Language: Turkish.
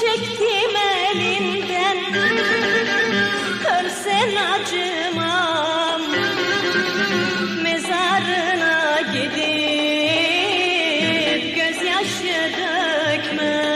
çektim elinden Ölsen acımam. Mezarına gidip gözyaşı dökmem.